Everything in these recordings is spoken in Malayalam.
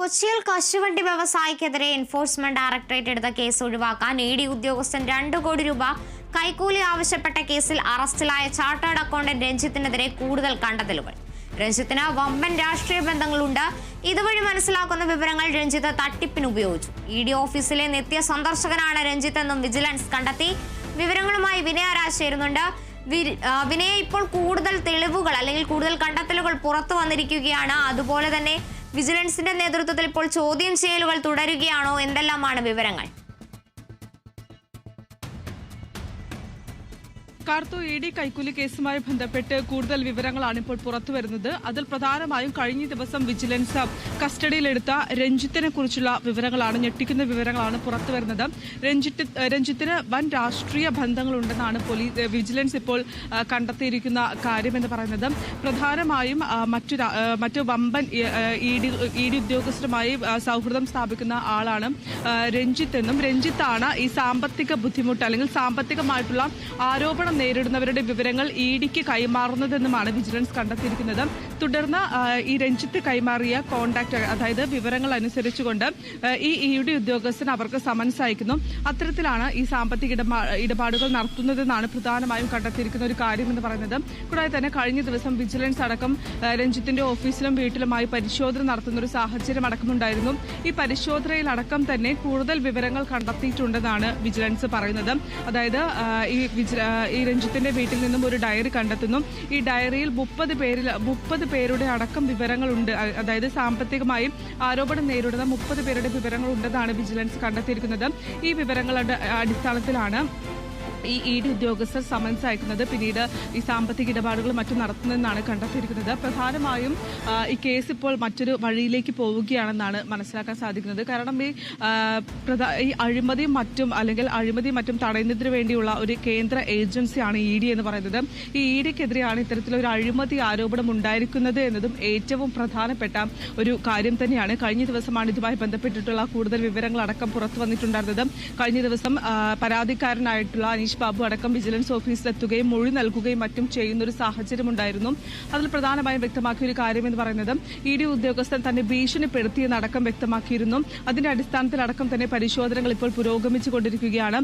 കൊച്ചിയിൽ കശുവണ്ടി വ്യവസായിക്കെതിരെ എൻഫോഴ്സ്മെന്റ് ഡയറക്ടറേറ്റ് എടുത്ത കേസ് ഒഴിവാക്കാൻ ഇ ഡി ഉദ്യോഗസ്ഥൻ രണ്ടു കോടി രൂപ കൈക്കൂലി ആവശ്യപ്പെട്ട കേസിൽ അറസ്റ്റിലായ ചാർട്ടേഡ് അക്കൗണ്ടന്റ് രഞ്ജിത്തിനെതിരെ കൂടുതൽ കണ്ടെത്തലുകൾ. രഞ്ജിത്തിന് വമ്പൻ രാഷ്ട്രീയ ബന്ധങ്ങളുണ്ട്. ഇതുവഴി മനസ്സിലാക്കുന്ന വിവരങ്ങൾ രഞ്ജിത്ത് തട്ടിപ്പിന് ഉപയോഗിച്ചു. ഇ ഡി ഓഫീസിലെ നിത്യ സന്ദർശകനാണ് രഞ്ജിത്ത് എന്നും വിജിലൻസ് കണ്ടെത്തി. വിവരങ്ങളുമായി വിനയ രാജ് ചേരുന്നുണ്ട്. വിനയ ഇപ്പോൾ കൂടുതൽ തെളിവുകൾ അല്ലെങ്കിൽ കൂടുതൽ കണ്ടെത്തലുകൾ പുറത്തു വന്നിരിക്കുകയാണ്. അതുപോലെ തന്നെ വിജിലൻസിന്റെ നേതൃത്വത്തിൽ ഇപ്പോൾ ചോദ്യം ചെയ്യലുകൾ തുടരുകയാണോ? എന്തെല്ലാമാണ് വിവരങ്ങൾ? കാർത്തോ ഇ ഡി കൈക്കൂലി കേസുമായി ബന്ധപ്പെട്ട് കൂടുതൽ വിവരങ്ങളാണ് ഇപ്പോൾ പുറത്തുവരുന്നത് അതിൽ പ്രധാനമായും കഴിഞ്ഞ ദിവസം വിജിലൻസ് കസ്റ്റഡിയിലെടുത്ത രഞ്ജിത്തിനെ കുറിച്ചുള്ള വിവരങ്ങളാണ് ഞെട്ടിക്കുന്ന വിവരങ്ങളാണ് പുറത്തുവരുന്നത് രഞ്ജിത്ത് രഞ്ജിത്തിന് വൻ രാഷ്ട്രീയ ബന്ധങ്ങളുണ്ടെന്നാണ് പോലീസ് വിജിലൻസ് ഇപ്പോൾ കണ്ടെത്തിയിരിക്കുന്ന കാര്യമെന്ന് പറയുന്നത്. പ്രധാനമായും മറ്റു മറ്റു വമ്പൻ ഇ ഡി ഉദ്യോഗസ്ഥരുമായി സൗഹൃദം സ്ഥാപിക്കുന്ന ആളാണ് രഞ്ജിത്ത് എന്നും. രഞ്ജിത്താണ് ഈ സാമ്പത്തിക ബുദ്ധിമുട്ട് അല്ലെങ്കിൽ സാമ്പത്തികമായിട്ടുള്ള ആരോപണം നേരിടുന്നവരുടെ വിവരങ്ങൾ ഇ ഡിക്ക് കൈമാറുന്നതെന്നുമാണ് വിജിലൻസ് കണ്ടെത്തിയിരിക്കുന്നത്. തുടർന്ന് ഈ രഞ്ജിത്ത് കൈമാറിയ കോണ്ടാക്ട് അതായത് വിവരങ്ങൾ അനുസരിച്ചുകൊണ്ട് ഈ ഇയുടെ ഉദ്യോഗസ്ഥൻ അവർക്ക് സമൻസ് അയക്കുന്നു. അത്തരത്തിലാണ് ഈ സാമ്പത്തിക ഇടപാടുകൾ നടത്തുന്നതെന്നാണ് പ്രധാനമായും കണ്ടെത്തിയിരിക്കുന്ന ഒരു കാര്യമെന്ന് പറയുന്നത്. കൂടാതെ തന്നെ കഴിഞ്ഞ ദിവസം വിജിലൻസ് അടക്കം രഞ്ജിത്തിന്റെ ഓഫീസിലും വീട്ടിലുമായി പരിശോധന നടത്തുന്ന ഒരു സാഹചര്യം അടക്കമുണ്ടായിരുന്നു. ഈ പരിശോധനയിലടക്കം തന്നെ കൂടുതൽ വിവരങ്ങൾ കണ്ടെത്തിയിട്ടുണ്ടെന്നാണ് വിജിലൻസ് പറയുന്നത്. അതായത് ഈ രഞ്ജിത്തിന്റെ വീട്ടിൽ നിന്നും ഒരു ഡയറി കണ്ടെത്തുന്നു. ഈ ഡയറിയിൽ മുപ്പത് പേരിൽ മുപ്പത് പേരുടെ അടക്കം വിവരങ്ങളുണ്ട്. അതായത് സാമ്പത്തികമായും ആരോപണം നേരിടുന്ന മുപ്പത് പേരുടെ വിവരങ്ങളുണ്ടെന്നാണ് വിജിലൻസ് കണ്ടെത്തിയിരിക്കുന്നത്. ഈ വിവരങ്ങളുടെ അടിസ്ഥാനത്തിലാണ് ഈ ഇ ഡി ഉദ്യോഗസ്ഥർ സമൻസ് അയക്കുന്നത് പിന്നീട് ഈ സാമ്പത്തിക ഇടപാടുകൾ മറ്റും നടത്തുന്നതെന്നാണ് കണ്ടെത്തിയിരിക്കുന്നത്. പ്രധാനമായും ഈ കേസ് ഇപ്പോൾ മറ്റൊരു വഴിയിലേക്ക് പോവുകയാണെന്നാണ് മനസ്സിലാക്കാൻ സാധിക്കുന്നത്. കാരണം ഈ ഈ അഴിമതിയും മറ്റും അല്ലെങ്കിൽ അഴിമതിയും മറ്റും തടയുന്നതിന് വേണ്ടിയുള്ള ഒരു കേന്ദ്ര ഏജൻസിയാണ് ഇ ഡി എന്ന് പറയുന്നത്. ഈ ഇ ഡിക്കെതിരെയാണ് ഇത്തരത്തിലൊരു അഴിമതി ആരോപണം ഉണ്ടായിരിക്കുന്നത് എന്നതും ഏറ്റവും പ്രധാനപ്പെട്ട ഒരു കാര്യം തന്നെയാണ്. കഴിഞ്ഞ ദിവസമാണ് ഇതുമായി ബന്ധപ്പെട്ടിട്ടുള്ള കൂടുതൽ വിവരങ്ങൾ അടക്കം പുറത്തു വന്നിട്ടുണ്ടായിരുന്നത്. കഴിഞ്ഞ ദിവസം പരാതിക്കാരനായിട്ടുള്ള അനീഷ് ബാബു അടക്കം വിജിലൻസ് ഓഫീസിലെത്തുകയും മൊഴി നൽകുകയും മറ്റും ചെയ്യുന്ന ഒരു സാഹചര്യമുണ്ടായിരുന്നു. അതിൽ പ്രധാനമായും വ്യക്തമാക്കിയ ഒരു കാര്യം എന്ന് പറയുന്നത് ഇ ഡി ഉദ്യോഗസ്ഥൻ തന്നെ ഭീഷണിപ്പെടുത്തിയെന്നടക്കം വ്യക്തമാക്കിയിരുന്നു. അതിന്റെ അടിസ്ഥാനത്തിൽ അടക്കം തന്നെ പരിശോധനകൾ ഇപ്പോൾ പുരോഗമിച്ചുകൊണ്ടിരിക്കുകയാണ്.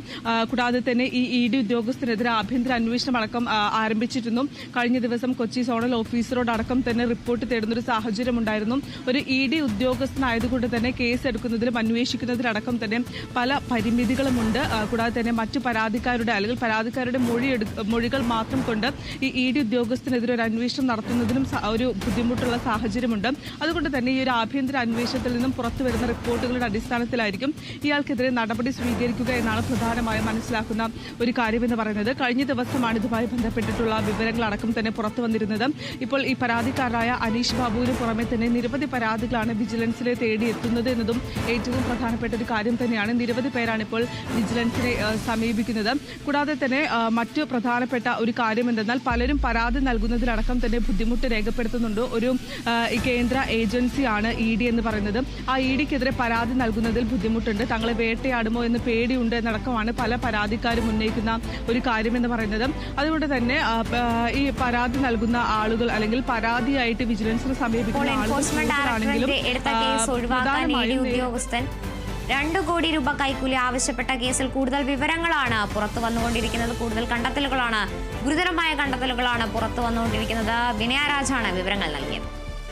കൂടാതെ തന്നെ ഈ ഇ ഡി ഉദ്യോഗസ്ഥനെതിരെ ആഭ്യന്തര അന്വേഷണം അടക്കം ആരംഭിച്ചിരുന്നു. കഴിഞ്ഞ ദിവസം കൊച്ചി സോണൽ ഓഫീസറോടക്കം തന്നെ റിപ്പോർട്ട് തേടുന്ന ഒരു സാഹചര്യം ഉണ്ടായിരുന്നു ഒരു ഇ ഡി ഉദ്യോഗസ്ഥനായതുകൊണ്ട് തന്നെ കേസ് എടുക്കുന്നതിലും അന്വേഷിക്കുന്നതിലടക്കം തന്നെ പല പരിമിതികളുമുണ്ട്. കൂടാതെ തന്നെ മറ്റു പരാതിക്കാരുടെ അല്ലെങ്കിൽ പരാതിക്കാരുടെ മൊഴി മൊഴികൾ മാത്രം കൊണ്ട് ഈ ഇ ഡി ഉദ്യോഗസ്ഥനെതിരെ ഒരു അന്വേഷണം നടത്തുന്നതിനും ഒരു ബുദ്ധിമുട്ടുള്ള സാഹചര്യമുണ്ട്. അതുകൊണ്ട് തന്നെ ഈ ഒരു ആഭ്യന്തര അന്വേഷണത്തിൽ നിന്നും പുറത്തു വരുന്ന റിപ്പോർട്ടുകളുടെ അടിസ്ഥാനത്തിലായിരിക്കും ഇയാൾക്കെതിരെ നടപടി സ്വീകരിക്കുക എന്നാണ് പ്രധാനമായും മനസ്സിലാക്കുന്ന ഒരു കാര്യമെന്ന് പറയുന്നത്. കഴിഞ്ഞ ദിവസമാണ് ഇതുമായി ബന്ധപ്പെട്ടിട്ടുള്ള വിവരങ്ങളടക്കം തന്നെ പുറത്തു വന്നിരുന്നത്. ഇപ്പോൾ ഈ പരാതിക്കാരായ അനീഷ് ബാബുവിന് പുറമെ തന്നെ നിരവധി പരാതികളാണ് വിജിലൻസിലെ തേടി എത്തുന്നത് എന്നതും ഏറ്റവും പ്രധാനപ്പെട്ട ഒരു കാര്യം തന്നെയാണ്. നിരവധി പേരാണ് ഇപ്പോൾ വിജിലൻസിനെ സമീപിക്കുന്നത്. കൂടാതെ തന്നെ മറ്റ് പ്രധാനപ്പെട്ട ഒരു കാര്യം എന്തെന്നാൽ പലരും പരാതി നൽകുന്നതിലടക്കം തന്നെ ബുദ്ധിമുട്ട് രേഖപ്പെടുത്തുന്നുണ്ട്. ഒരു കേന്ദ്ര ഏജൻസിയാണ് ഇ ഡി എന്ന് പറയുന്നത്. ആ ഇ ഡിക്കെതിരെ പരാതി നൽകുന്നതിൽ ബുദ്ധിമുട്ടുണ്ട്. തങ്ങളെ വേട്ടയാടുമോ എന്ന് പേടിയുണ്ട് എന്നടക്കമാണ് പല പരാതിക്കാരും ഉന്നയിക്കുന്ന ഒരു കാര്യമെന്ന് പറയുന്നത്. അതുകൊണ്ട് തന്നെ ഈ പരാതി നൽകുന്ന ആളുകൾ അല്ലെങ്കിൽ പരാതിയായിട്ട് വിജിലൻസിനെ സമീപിക്കുന്ന ആളുകൾ പ്രധാനമായും ഉദ്യോഗസ്ഥൻ രണ്ടു കോടി രൂപ കൈക്കൂലി ആവശ്യപ്പെട്ട കേസിൽ കൂടുതൽ വിവരങ്ങളാണ് പുറത്തു വന്നുകൊണ്ടിരിക്കുന്നത്. കൂടുതൽ കണ്ടെത്തലുകളാണ് ഗുരുതരമായ കണ്ടെത്തലുകളാണ് പുറത്തു വന്നുകൊണ്ടിരിക്കുന്നത്. വിനയരാജാണ് വിവരങ്ങൾ നൽകിയത്.